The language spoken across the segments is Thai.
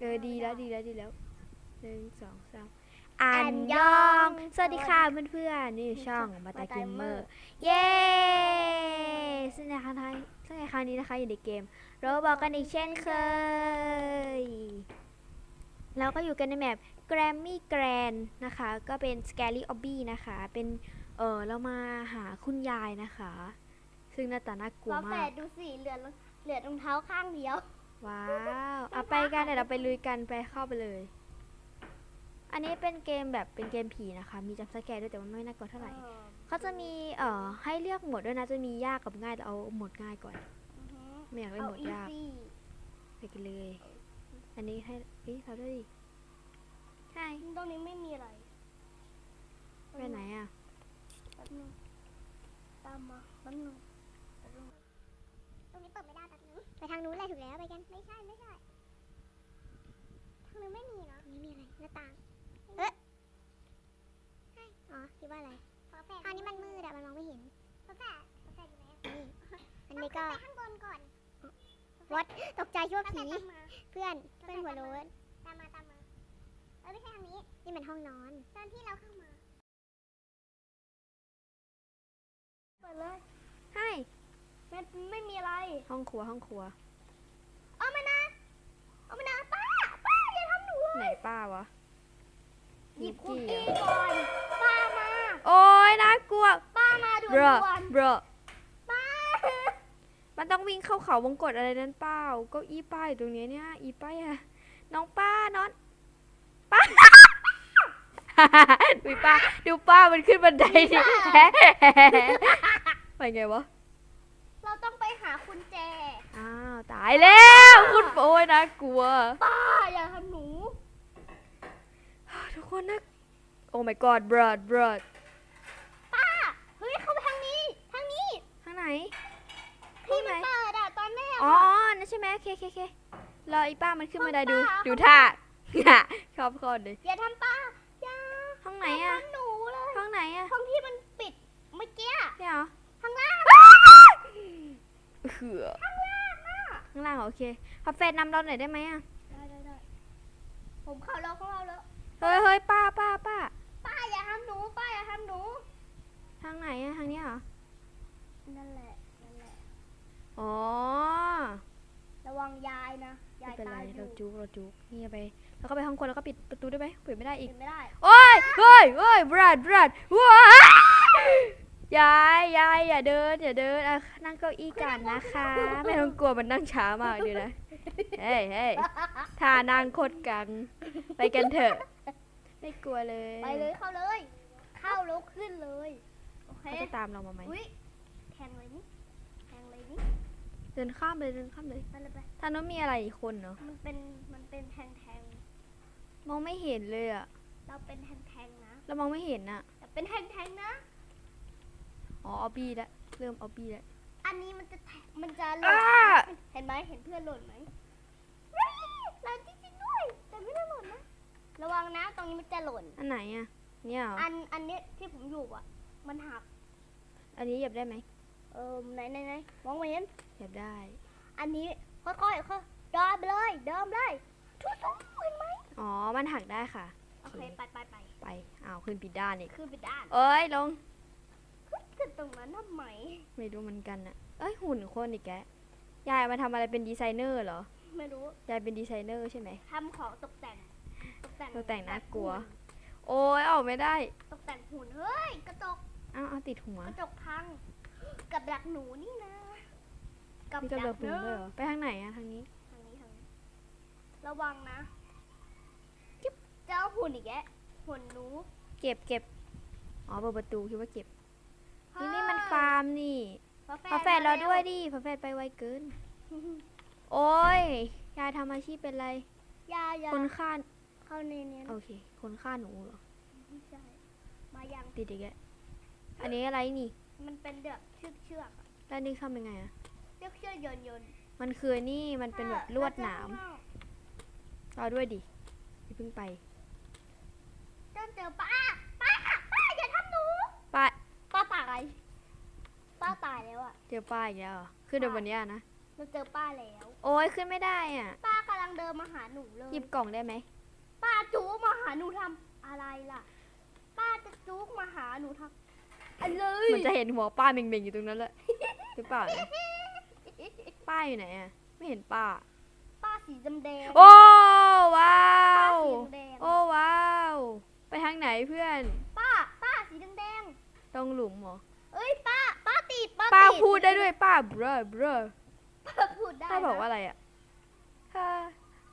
เออดีแล้วดีแล้วดีแล้วหนึ่งสองสามอัอันนยยอองงสวัสดีค่ะเพื่อนๆนี่ช่องมาตาเกมเมอร์ เย้ซึ่งในครั้งนี้ซึ่งในครั้งนี้นะคะอยู่ในเกมโรบอกกันอีกเช่นเคย เราก็อยู่กันในแมป Grammy Grand นะคะ ก็เป็น Scary Obby นะคะ เป็น เออเรามาหาคุณยายนะคะ ซึ่งหน้าตาน่ากลัวฝาแฝมากดดูสิเหลือรองเหลือรองเท้าข้างเดียว ว้าวเอาไปกันเดี๋ยวเราไปลุยกันไปเข้าไปเลย อันนี้เป็นเกมแบบเป็นเกมผีนะคะ มีจัมป์สแกร์ด้วยแต่ว่าไม่น่ากลัวเท่าไหร่เขาจะมีเอ่อให้เลือกโหมดด้วยนะจะมียากกับง่ายแต่เอาโหมดง่ายก่อนไม่อยากเล่นเอาโหมดอียากซี่ไปกันเลย อันนี้ให้เฮ้ยเราด้วยดิใช่ตรงนี้ไม่มีอะไรไปไหนอะแป๊บนึงตามมาแป๊บนึงแป๊บนึง ตรงนี้เปิดไม่ ได้แบบนี้ไปทางนู้นเลยถูกแล้วไปกัน ไม่ใช่ไม่ใช่ ทางนู้นไม่มีเนาะไม่มีอะไร หน้าต่าง เอ๊ะใช่อ๋อ คิดว่าอะไรอันนี้มันมืดอะมันมองไม่เห็นเพราะแฝดเพราะแฝดอยู่ไหนนี่อันนี้ก็ข้างบนก่อนวัดตกใจชั่วาผี เพื่อน เพื่อนหัวโล้นตามมาตามมา เออไม่ใช่ทางนี้ นี่มันห้องนอน ตอนที่เราเข้ามา เปิดเลย ให้ ไม่ไม่มีอะไรห้องครัวห้องครัว เอามานะเอามานะป้าป้าอย่าทำหนูไหนป้าวะหยิบคุกเหรกี้อก่อนป้ามาโอ้ยน่ากลัวป้ามาด่วนเบรอด่วนเบรอป้ามันต้องวิ่งเข้าเขาวงกดอะไรนั้นเปล่าเก็อีป้าอยู่ตรงนี้เนี่ยอีป้าอะน้องป้านอนป้า ดูป้าดูป้ามันขึ้นบันไดดิ ไปไงวะ เราต้องไปหาคุณแจ อ้าวตายแล้วคุณโอ้ยน่ากลัวป้าอย่าทำหนู ทุกคนนะโอ้ my god blood blood ป้า เฮ้ย เข้าไปทางนี้ ทางนี้ข้างไหนที่มันเปิดอะตอนแรกอ๋ออะอ๋อนั่นใช่ไหมโอเคโอเคโอเครออีป้ามันขึ้นมาได้ดูป้าดูท่าชอบคอนเลยอย่าทำป้าอย่าห้องไหนอย่าอะทำหนูเลยห้องไหนอะห้องที่มันปิดเมื่อกี้เนี่ยเหรอ ข้างล่างเหือ ข้างล่างอะข้างล่างเหรอโอเคพอเฟซนำเราหน่อยได้ไหมอะได้ได้ได้ผมเข้าแล้วเข้าแล้วเฮ้ยเฮ้ยป้าป้าป้าป้าอย่าทำหนูป้าอย่าทำหนูทางไหนอะทางเนี้ยเหรอนั่นแหละนั่นแหละอ๋อระวังยายนะยาไม่ยเป็นไรตายอเรายู่จุกเราจุกนี่ไปแล้วก็ไปห้องครัวแล้วก็ปิดประตูได้ไหมปิดไม่ได้อีกกินไม่ได้โอ้ยเฮ้ยเฮ้ยบรัดบรัดว้า ยายยายอย่าเดินอย่าเดินอะนั่งเก้าอี้กันนะคะไม่ต้องกลัวมันนั่งช้ามากเดียวนะเฮ้ยเฮ้ยท่านั่งโคตรกันไปกันเถอะ ไม่กลัวเลยไปเลยเข้าเลย เข้าแล้วขึ้นเลยโอเคเขาจะตามเรามาไหมอุ้ยแทงเลยนี่แทงเลยนี่เดินข้ามเลยเดินข้ามเลยไปเลยไปทางโน้นมีอะไรอีกคนเนาะมันเป็นมันเป็นแทงแทงมองไม่เห็นเลยอะๆเราเป็นแทงแทงๆนะเรามองไม่เห็นอะแต่เป็นแทงแทงๆนะ อ๋อออบบี้แล้วเริ่มออบบี้แล้วอันนี้มันจะแทงมันจะหล่นอ้าเห็นไหมเห็นเพื่อนหล่นไหมเฮ้ยหล่นจริงๆด้วย แต่ไม่ได้หล่นนะ ระวังนะ ตรงนี้มันจะหล่น อันไหนอะเนี่ยเหรออันอันเนี้ยที่ผมอยู่อะ มันหัก อันนี้เหยียบได้ไหมเออไหนไหนไหนมองไม่เห็นเหยียบได้ อันนี้ค่อยๆค่อยเดินไปเลยเดินเลยทุกคนเห็นไหมอ๋อ มันหักได้ค่ะ โอเค ไปไปไปไปอ้าวขึ้นผิดด้านอีกขึ้นไปด้าน เอ้ยลง ขึ้นตรงนั้นทำไมไม่รู้เหมือนกันอะเอ้ยหุ่นคนอีกแกะยายมาทำอะไรเป็นดีไซเนอร์เหรอไม่รู้ยายเป็นดีไซเนอร์ใช่ไหมทำของตกแต่ง ตกแต่งตกแต่งน่ากลัวหุ่โอ้ยออกไม่ได้ ตกแต่งหุ่นเฮ้ยกระจกอ้าวเอาติดหัวกระจกพัง กับดักหนูนี่นะกับมีกดัระกโดดเนหุ่นด้วยเหรอะอไปทางไหนอะทางนี้ทางนี้ทางนี้ ระวังนะจิ๊บเจ้าหุ่นอีกแกะหุ่นหนู เก็บเก็บอ๋อเปิดประตูคิดว่าเก็บ นี่นี่มันฟาร์มนี่ฝาฝาแฝดเราด้วยดิฝาแฝดไปไวเกิน โอ้ย ยายทำอาชีพเป็นอะไรอยาอยาคนฆ่าเข้าในเนี้ยโอเค คนฆ่าหนูเหรอไม่ใช่มายังติดอีกแล้วอันนี้อะไรนี่ มันเป็นเดือกเชือกเชือกๆอะแล้วนี่ทำยังไงอะเชือกเชือกโยนโยนมันคือนี่มันเป็นแบบลวดหนามรอด้วยดิอย่าเพิ่งไปเจ้าเจอป้าป้าป้าอย่าทำหนูป้าป้าตาย ป้าตายแล้วอะ เจอป้าอีกแล้วเหรอขึ้นเดี๋ยววันเนี้ยนะเราเจอป้าแล้ว โอ้ยขึ้นไม่ได้อะ ป้ากำลังงเดินมาหาหนูเลย หยิบกล่องได้ไหม ป้าจู๊กมาหาหนูทำอะไรล่ะ ป้าจะจู๊กมาหาหนูทำอะไรเหมันจะเห็นหัวป้าเม่งๆอยู่ตรงนั้นแหละหรือเปล่าเนี่ยป้าอยู่ไหนอะไม่เห็นป้า ป้าสีดำแดงโอ้ว้าป้าว สีแดงโอ้ว้าว ไปทางไหนเพื่อน ป้า ป้าสีแดงตรงหลุมเหรอๆเอ้ยป้า ป้าติดป้าป้าติพูดได้ด้วยป้าเบรอเบรอป้าพูดได้ป้าบอกนะว่าอะไรอะฮ่า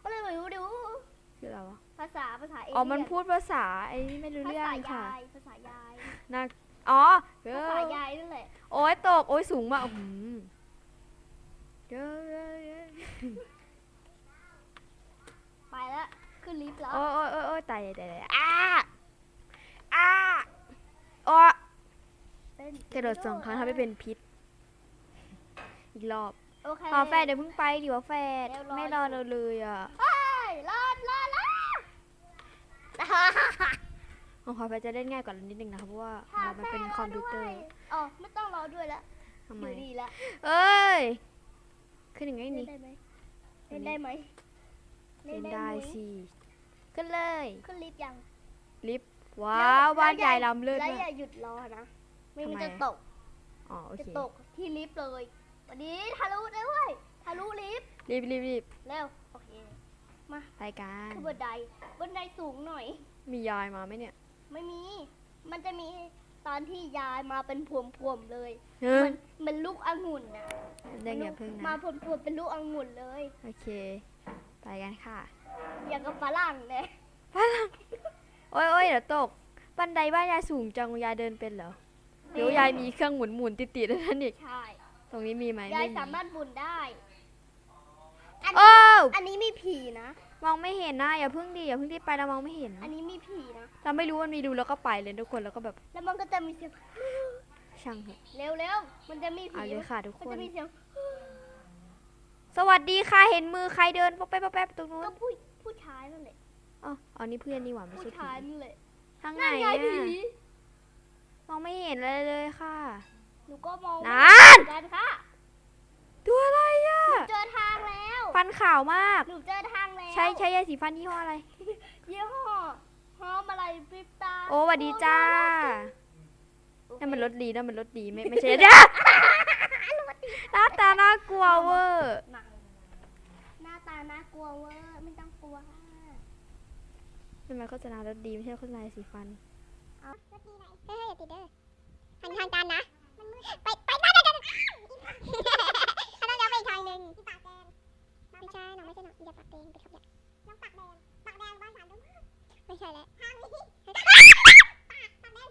ก็เลยไม่รู้ดูคืออะไรวะภาษาภาษาเออ๋อมันเลี่ยพูดภาษาไอ้นี่ไม่รู้ภาเรื่องษาค่ะยายภาษายายน่าอ๋อเอภาอษายายนั่นแหละโอ้ยตกโอ้ยสูงมากอื้อหือเยอะเยอะเยอะไปแล้วขึ้นลิฟต์แล้วโอ้ยโอ้ยโอ้ยโอ้ยตายตายตายอ้าอ้าโอ้เต้นกระโดดสองครั้งทำให้เป็นพิษ อีกรอบโอเคขอแฟดเดี๋ยวเพิ่งไปดิวะแฟดเดี๋ยวรอไม่รอเราเลยอะเฮ้ยรอดรอดรอดของขอแฟดจะเล่นง่ายกว่าเรานิดนึงนะคะเพราะว่าของเรามันเป็นคอมพิวเตอร์อ๋อไม่ต้องรอด้วยแล้วทำอไมยู่ดีแล้วเอ้ยขึ้นยังไงเล่นนี่ได้ไหมเล่นได้ไหมเล่นได้หมสิขึ้นเลยขึ้นลิฟต์ยังลิฟต์ว้าวบ้านใหญ่ลำเลิศแล้วมาอย่ากหยุดรอนะไม่งั้นทำไมจะอะตกอ๋อโอจะเคตกที่ลิฟต์เลย วันนี้ทะลุได้เว้ยทะลุลิฟต์รีบรีบรีบเร็วโอเคไปกันขึ้นบันไดบันไดสูงหน่อย มียายมาไหมเนี่ย ไม่มี มันจะมีตอนที่ยายมาเป็นพวมๆเลยเฮ้ยมันมันลูกองุ่นนะได้ไงเพิ่งมานะ พวมๆเป็นลูกองุ่นเลย โอเค ไปกันค่ะอย่างกับฝรั่งเลยโอ้ยโอ้ยเดี๋ยวตก บันไดบ้านยายสูงจังยายเดินเป็นเหรอเดี๋ยวยายมีเครื่องหมุนหมุนติดติดๆแล้วนั่นอีกใช่ต รงนี้มีไหมยายไสามารถบุนได้ อันโอ้นี้วอันนี้มีผีนะ มองไม่เห็นนะอย่าเพิ่งดิอย่าเพิ่งรีบไปเรามองไม่เห็นอันนี้มีผีนะ เราไม่รู้มันมีดูแล้วก็ไปเลยทุกคนแล้วก็แบบแล้วมันก็จะมีเสียงช่างเถอะ เร็วๆมันจะมีผีเอาเลยค่ะทุกมันคนจะมีเสียงสวัสดีค่ะเห็นมือใครเดินป๊อปแป๊บป๊อปแป๊บตรงนู้ก็นผู้ผู้ชายนั่นแหละอ๋ออันนี้เพื่อนนี่หว่าไม่ผู้ใช่ผีชายนั่นแหละทางไหนนั่นไงอะผีมองไม่เห็นอะไรเลยค่ะ หนูก็มองนั่นเหมือกันค่ะตัวอะไรอะเจอทางแล้วฟันขาวมาก หนูเจอทางแล้วใช้ใช้ยาสีฟันยี่ห้ออะไร ยี่ห้อหอมอะไรพริบตาโอ้สวัสดีจ้าโอเคนั่นมันรถดีนั่นมันรถดีไม่ไม่ใช่จ้าหน้าตาน่ากลัวเวอร์หนังหน้าตาน่ากลัวเวอร์ไม่ต้องกลัวทำไมโฆษณารถดีไม่ใช่โฆษณายาสีฟันรถดีไหนเฮ้ยอย่าติดเด้อหันทางการนะมันมืด ไปไปได้ได้ได้เขาต้องเลี้ยวไปอีกทางหนึ่งที่ปากแดงไม่ใช่นอไม่ใช่นออย่าปากแดงไปขับอย่าน้องปากแดงปากแดงบ้านสามดุไม่ใช่แล้วทางนี้ปากปากแดง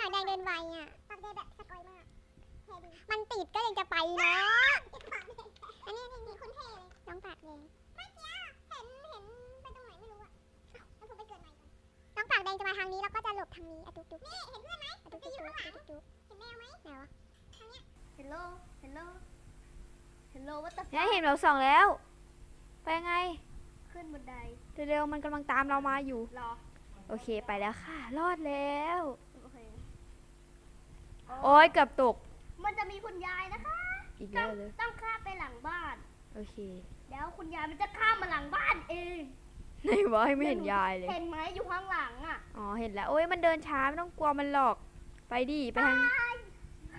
ปากแดงเดินไวอะปากแดงแบบสกอยมากมันติดก็ยังจะไปเนาะอันนี้นี่นี่คนเท่เลยน้องปากแดง ก็จะหลบทางนี้อะตุ๊กตุ๊กนี่เห็นเพื่อนไหมตุ๊กตุ๊กตุ๊กตุ๊กตุ๊กเห็นแมวไหมไหนวะเฮลโลเฮลโลเฮลโลวัตถุเนี่ยเห็นเราสองแล้ว ไปไง ขึ้นบันไดเร็วๆมันกำลังตามเรามาอยู่ รอโอเคไปแล้วค่ะ รอดแล้ว โอเคโอ้ยเกือบตก มันจะมีคุณยายนะคะอีกต้แล้องวเลย ต้องข้ามไปหลังบ้าน โอเค แล้วคุณยายมันจะข้ามมาหลังบ้านเอง ไหนวะไม่เห็นยายเลย เห็นไหมอยู่ข้างหลังอะอ๋อเห็นแล้วโอ้ยมันเดินช้าไม่ต้องกลัวมันหรอก ไปดิไปทาง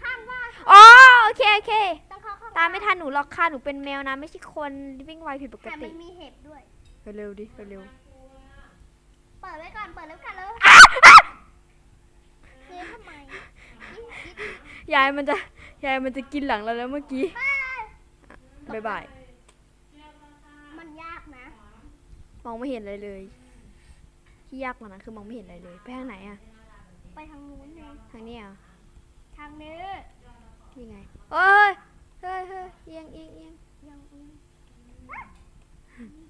ข้างบ้านอ๋อโอเคโอเคต้องเข้าข้างตามไม่ทันหนูหรอกค่ะหนูเป็นแมวนะ ไม่ใช่คนวิ่งไวผิดปกแต่มัตินมีเห็บด้วย ไปเร็วดิไปเร็วเปิดไว้ก่อนเปิดแล้วกันเลยซื้อทำไมยิ่งคิดยายมันจะยายมันจะกินหลังเราแล้วเมื่อกี้บายบาย มันยากนะ มองไม่เห็นอะไรเลย ที่ยากกว่านั้นคือมองไม่เห็นอะไรเลย ไปทางไหนอะไปทางนู้นไงทางนี้เหรอะทางนี้นี่ไงเอ้ยเฮ้ยเฮ้ยเอียงเอียงเอียงยังอืม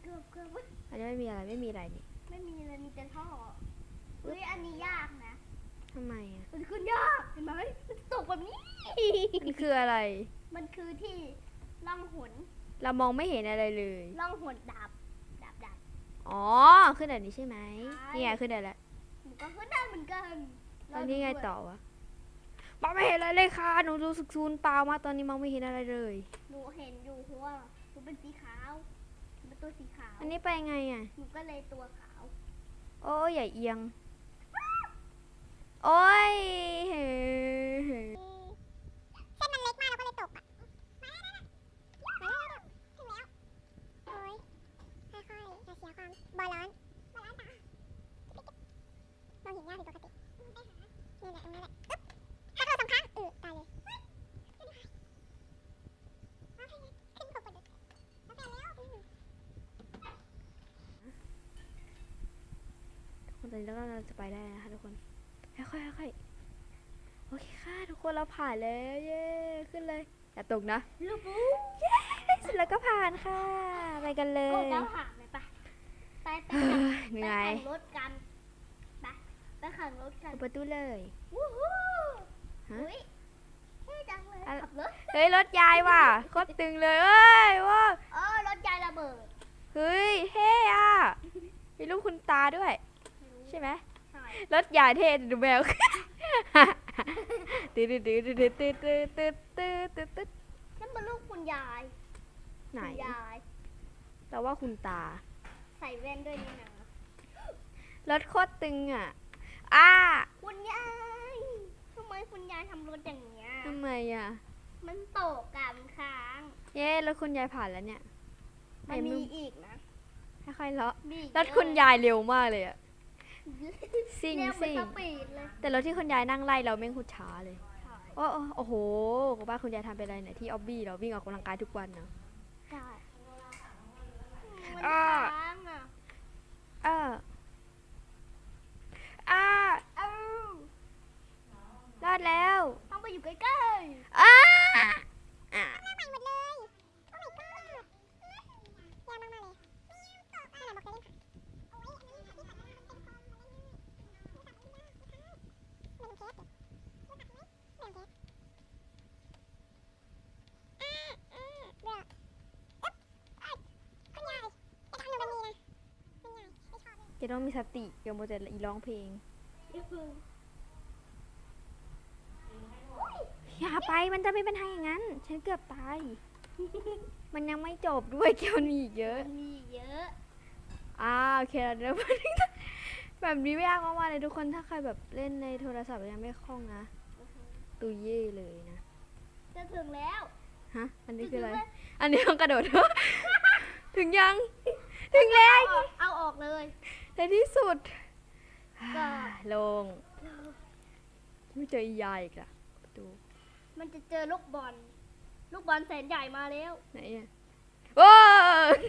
เกือบเกือบเว้ยอันนี้ไม่มีอะไรไม่มีอะไรนี่ไม่มีเลยมีแต่ท่อเฮ้ยอันนี้ยากนะทำไมอะมันขึ้นยากเห็นไหมมันตกแบบนี้มันคืออะไร มันคือที่ล่องหนเรามองไม่เห็นอะไรเลยล่องหนดาบดาบดาบ อ๋อ ขึ้นแบบนี้ใช่ไหมใช่นี่ไงขึ้นได้แล้วหนูก็ขึ้นได้เหมือนกันตอนนี้ไงต่อวะมองไม่เห็นอะไรเลยค่ะ หนูรู้สึกซูนเปล่ามากตอนนี้มองไม่เห็นอะไรเลย หนูเห็นอยู่เพราะว่าหนูเป็นสีขาวหนูเป็นตัวสีขาว อันนี้ไปไงอะ หนูก็เลยตัวขาว โอ้ยอย่าเอียง โอ้ยเฮ้เฮ้ เส้นมันเล็กมากเราก็เลยตกอะ มาแล้วมาแล้วมาแล้วถึงแล้ว โอ้ยค่อยๆอย่าเสีย ความบอลร้อนบอลร้อนตาเราเห็นยากผิดปกตินี่แหละตรงนี้แหละอึ๊บถ้าเราสองครั้งเออตายเลยขึ้นขบวนแล้วแต่แล้วอืมทุกคนตอนนี้เราก็เราจะไปได้นะคะทุกคนค่อยๆค่อยๆโอเคค่ะทุกคนเราผ่านแล้วเย้ขึ้นเลยอย่าตกนะลูกบูเสร็จแล้วก็ผ่านค่ะ ไปกันเลโกยดน้ำผ่าน ไหมปะไปไปเฮ้ขับยเหนื่อยไปขับรถกันไปไปขับรถกันเปิดประตูเลยวู้ฮู้ฮะอุ้ยเท่จังเลยอะไรขับรถเฮ้ยรถยายว่ะโคตรตึงเลยเอ้ยว้าวเออรถยายระเบิดเฮ้ยเท่อะมีรูปคุณตาด้วย ใช่ไหมใช่รถยายเท่ดูแมวตื้อตื้อตื้อตื้อตื้อตื้อตื้อตื้อตื้อตื้อนั่นเป็นลูกคุณยาย ไหนคุณยายแต่ว่าคุณตาใส่แว่นด้วยนี่นะรถโคตรตึงอะ อ้าคุณยายทำไมคุณยายทำรถอย่างเงี้ยทำไมอะ มันตกกันค้าง เย้รถคุณยายผ่านแล้วเนี่ยมันไอ้มึมีงอีกนะค่อยๆเลาะมีอีกรถคุณยายเร็วมากเลยอะเยอะซิ่งเร็วเหมือนซิ่งสปีดเลยแต่รถที่คุณยายนั่งไล่เราแม่งโคตรช้าเลยใช่โอ้โอ้โอ้โหคุณป้าคุณยายทำเป็นอะไรเนี่ยที่ออบบี้เราวิ่งออกกำลังกายทุกวันเนาะใช่มันอ่าค้างอะ เอออ้าเอ้ารอดแล้ว ต้องไปอยู่ใกล้อ้าอ่า หน้าใหม่หมดเลย โอ้ my god ยากมากๆเลยตกอะไรบอกจะเล่นค่ะโอ้ยอันนี้ที่ตัดมามันเป็นคอมมาเล่นง่ายๆตัดไม่ได้นะคะไม่เป็นเคสเดี๋ยวตัดไหมไม่เป็นเคสอ่าอ่าเบื่ออึ๊บเอ้ยคุณยายไปทางหนูแบบนี้นะคุณยายไม่ชอบเลย จะต้องมีสติอย่ามัวแต่อีร้องเพลงๆอย่าเพิ่งอย่าไปมันจะไม่เป็นทางอย่างนั้น ฉันเกือบตาย มันยังไม่จบด้วยเกมมีอีกเยอะมันมีเยอะอ่าโอเคเราเริ่มแบบนี้ไม่ยากมากๆเลยทุกคนถ้าใครแบบเล่นในโทรศัพท์ยังไม่คล่องนะ ตุยเย่เลยนะ จะถึงแล้ว ฮะ อันนี้จะคือถึอะไรงแล้วอันนี้ต้องกระโดด ถึงยัง ถึงแล้ว เอาออกเอาออกเลย ในที่สุดก็ ลงไม่เจออียายอีกละประตูมันจะเจอลูกบอล ลูกบอลแสนใหญ่มาแล้ว ไหนอะโอ้ย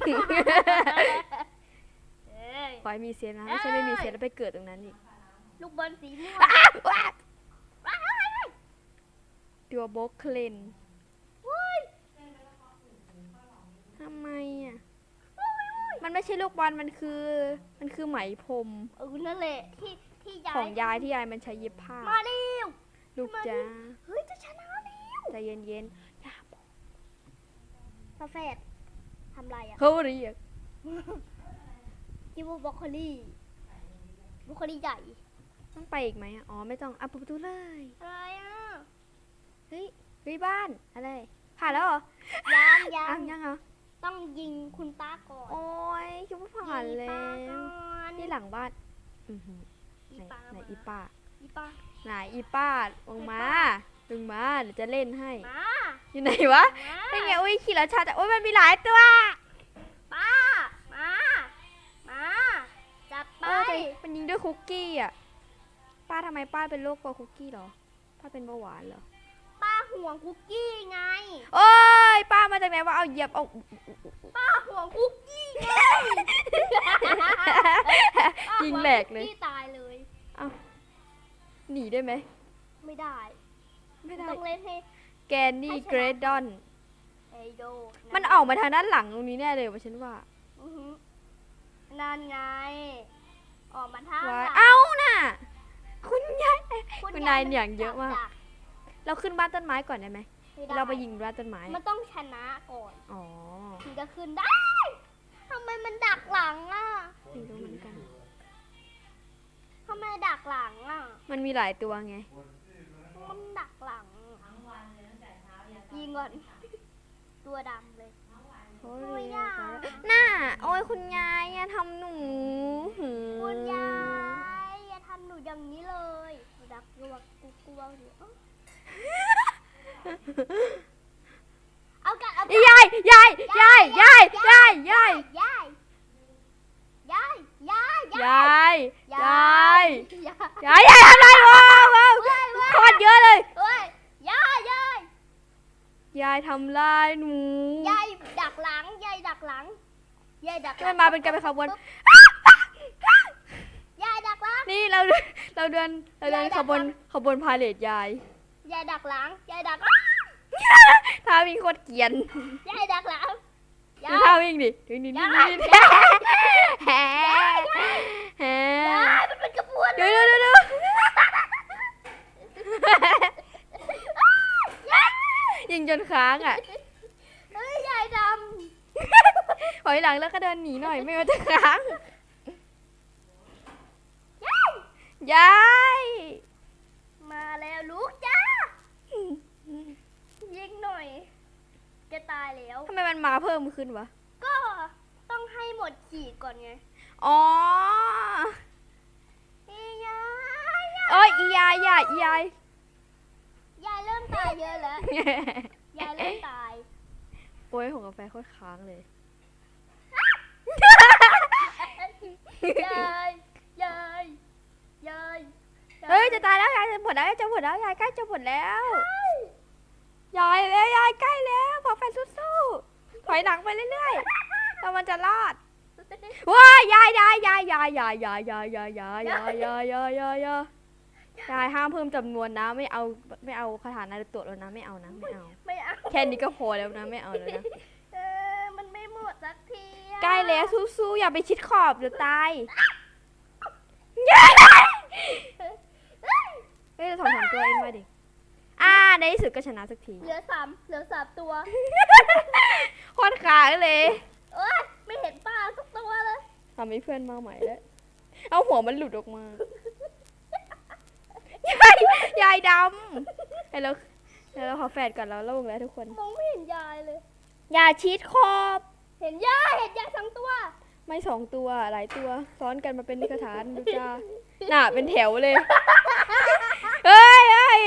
เอ้ย ขอให้มีเซฟนะไม่ใช่ไม่มีเซฟแล้วไปเกิดตรงนั้นอีกลูกบอลสีม่วงอ้าวว้าวว้ายว้ายว้ายตัวโบกเคลนว้ายทำไมอะ มันไม่ใช่ลูกบอลมันคือ มันคือไหมพรมเออนั่นแหละที่ที่ยายของยายที่ยายมันใช้เย็บผ้า มาเร็วลูกจ้าเฮ้ยจะชนะแล้วใจเย็นๆอย่าบอกกาแฟดทำไรอะเขาเรียกกินบรอกโคลีบรอกโคลีใหญ่ต้องไปอีกไหมอะอ๋อไม่ต้องอะเปิดประตูเลยอะไรอะเฮ้ยเฮ้ยบ้านอะไรผ่านแล้วเหรอยังยัอะงยังเหรอ ต้องยิงคุณป้าก่อนโอ้ยคิดว่าผ่านยิงแล้ป้าวก่อนนี่หลังบ้านอือหืออีไหนป้าไหนมาอีป้าอีป้า ไหนอีป้าลงมาลงมาเดี๋ยวจะเล่นให้ มาอยู่ไหนวะมาเป็นไงอุ้ยขี่ราชาแต่โอ้ยมันมีหลายตัว ป้ามามาจับไปเออแต่มันยิงด้วยคุกกี้อะ ป้าทำไมป้าเป็นโรคกลัวคุกกี้เหรอ ป้าเป็นเบาหวานเหรอป้า ห่วงคุกกี้ไงโอ้ยป้ามาจากไหนวะเอาเหยียบเอา ป้าห่วงคุกกี้ไงยิงแหลกเลยป้าห่วงคุกี้ตายเลยหนีได้ไหมไม่ได้ ไม่ได้ ต้องเล่นให้ แกนนี่เกรดดอน ไอโดมันออกมาทางด้านหลังตรงนี้แน่เลยว่าฉันว่าอือหือนั่นไง ออกมาท่าว่าหลังเอ้าน่ะ คุณยาย คุณนายมัเนี่ยเยอะมากจับ เราขึ้นบ้านต้นไม้ก่อนได้ไหมม่ด้เราไปยิงบ้านต้นไม้มันต้องชนะก่อนอ๋อถึงจะขึ้นได้ทำไมมันดักหลังอะไม่รู้เหมือนกันทำไมดักหลังอะ มันมีหลายตัวไง มันดักหลังยิงก่อน ตัวดำเลยเขาเรียกว่าน่าโอ้ยคุณยายอย่าทำหนูหือคุณยายอย่าทำหนูอย่างนี้เลยรักกลัวกูกลัวอยู่ เอ้าเอากันเอากันยายยายยายยายยายยายยายยายยายยายยายยายยายยายทำไรวะว้าวโคตรเยอะเลยเฮ้ยยายยายยายทำลายหนูยายดักหลังยายดักหลังยายดักหลัมันมาเป็นการเป็นขบวน ยายดักหลัง นี่เราเราเดินเราเดินขบวนขบวนพาเลทยาย ยายดักหลังยายดักถ้าวิ่งโคตรเกรียนยายดักหลังดูท่าวิ่งดิดูนี่นี่ยายนี่แฮ่แฮ่ยายมันเป็นกระบวนดูดูดูดูยิงจนค้างอะเฮ้ยยายดถอยหลังแล้วก็เดินหนีหน่อยไม่งั้นจะค้างำยายยาย มาแล้วลูกจ้ายิงหน่อยจะตายแล้วทำไมมันมาเพิ่มขึ้นวะ ก็ต้องให้หมดขีดก่อนไง อ๋อเอ้ยยายเอ้ยอียายยายอียายยายเริ่มตายเยอะแล้ว ยายเริ่มตาย โอ้ยของกาแฟโคตรค้างเลย ยายยายยายเฮ้ยจะตายแล้วยายจะหมดแล้วจะหมดแล้วยายใกล้จะหมดแล้ว ยายแล้วยายใกล้แล้วพอแฟนสู้ๆถอยหลังไปเรื่อยๆแล้วมันจะรอดว้ายยายยายยายยายยายยายยายยายยายยายยายยายยายยายห้ามเพิ่มจำนวนนะ ไม่เอาไม่เอาคาถานารุโตะแล้วนะไม่เอานะไม่เอา ไม่เอาแค่นี้ก็พอแล้วนะไม่เอาแล้วนะเออมันไม่หมดสักทีอะใกล้แล้วสู้ๆอย่าไปชิดขอบเดี๋ยวตายเฮ้ยเราสองสามตัวเองมาดิ อ่าในที่สุดก็ชนะสักที เหลือสามเหลือสามตัว โคตรขาเลยเอ้ยไม่เห็นปลาสักตัวเลย ทำให้เพื่อนมาใหม่แล้ว เอาหัวมันหลุดออกมา ยาย ยายดำให้เราให้เราขอแฟดก่อนแล้วลงแล้วทุกคน มองไม่เห็นยายเลย อย่าชิดขอบ เห็นยายเห็นยายทั้งตัว ไม่สองตัวหลายตัว ซ้อนกันมาเป็นนิกระฐานดูจ้า น่ะเป็นแถวเลยเฮ้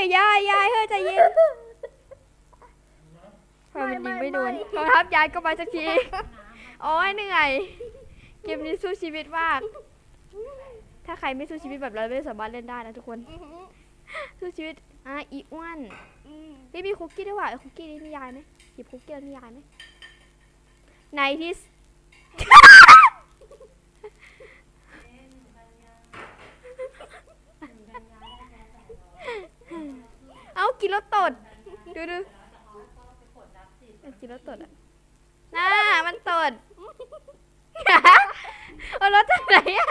ยเฮ้ยยายยายเฮ้ยใจเย็นพอมันยิงไม่โดนกองทัพยายก็ไปสักทีโอ้ยเหนื่อยเกมนี้สู้ชีวิตมาก ถ้าใครไม่สู้ชีวิตแบบเราไม่สามารถเล่นได้นะทุกคนอื้อหือสู้ชีวิตอะอีอ้วนอืมเฮ้ยมีคุกกี้ด้วยว่ะเอาคุกกี้นี่มียายไหมหยิบคุกกี้แล้วมียายไหมในที่ส เอา กินแล้วตด ดูดูเอากินแล้วตดอะน่ามันตดเอารถจากไหนอะ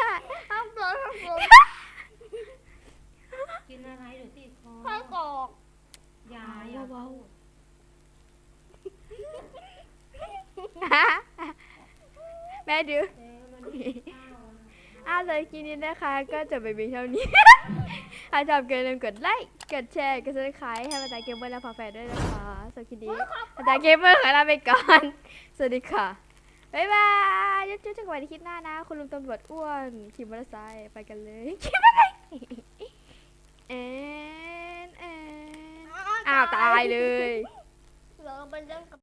ห้ามโกรธห้ามโกรธกินอะไรเดี๋ยวติดคอค่อยกรอกยาอย่าเบาแม่ดูเจ๊มันอ้าวเลยกินนี้นะคะ ก็จะไปมีเท่านี้ ถ้าชอบเกินลืมกดไลค์กดแชร์กดซับสไครต์ให้มาตาเกมเมอร์และพาแฟนด้วยนะคะสวัสดีมาตาเกมเมอร์ขอลาไปก่อนสวัสดีค่ะบ๊ายบายจุ๊บจุ๊บจังหวะในคลิปหน้านะ คุณลุงตำรวจอ้วนขี่มอเตอร์ไซค์ไปกันเลยขี่มอเตอร์ไซค์แอนแอนอ้าว ตายเลย